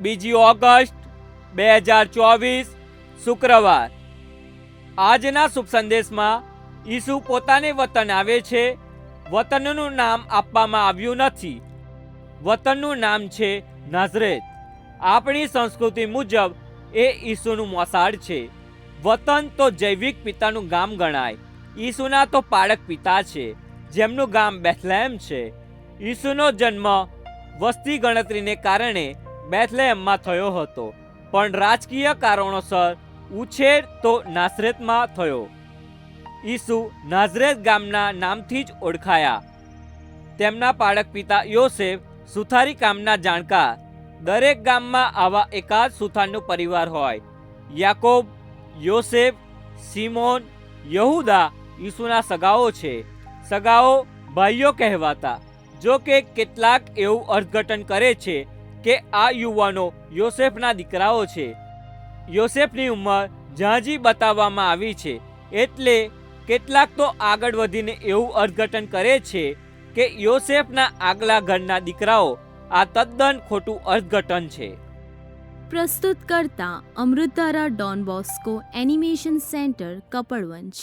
બીજી ઓગસ્ટ બે હજાર ચોવીસ, શુક્રવાર. આજના શુભ સંદેશમાં ઈસુ પોતાને વતન આવે છે. વતનનું નામ આપવામાં આવ્યું નથી. વતનનું નામ છે નાઝરેત. આપણી સંસ્કૃતિ મુજબ એ ઈસુનું મોસાળ છે. વતન તો જૈવિક પિતાનું ગામ ગણાય. ઈસુના તો પાળક પિતા છે. જેમનું ગામ બેથલેમ છે. ઈસુનો જન્મ વસ્તી ગણતરીને કારણે બેથલેહમમાં થયો હતો. પણ રાજકીય કારણોસર ઉછેર તો નાસરેતમાં થયો. ઈસુ નાઝરેત ગામના નામથી જ ઓળખાયા. તેમના પાળક પિતા યોસેફ સુથારી કામના જાણકાર. દરેક ગામમાં આવા એકાદ સુથારનો પરિવાર હોય. યાકોબ, યોસેફ, સિમોન, યહુદા ઈસુના સગાઓ છે. સગાઓ ભાઈઓ કહેવાતા. જો કે કેટલાક એવું અર્થઘટન કરે છે કે આ યુવાનો યોસેફના દીકરાઓ છે. યોસેફની ઉંમર ઝાંઝી બતાવવામાં આવી છે, એટલે કેટલાક તો આગળ વધીને એવું અર્થઘટન કરે છે કે યોસેફના આગલા ઘરના દીકરાઓ આ તદ્દન ખોટું અર્થઘટન છે. પ્રસ્તુત કરતા અમૃતારા Don Bosco animation center Kapadvanj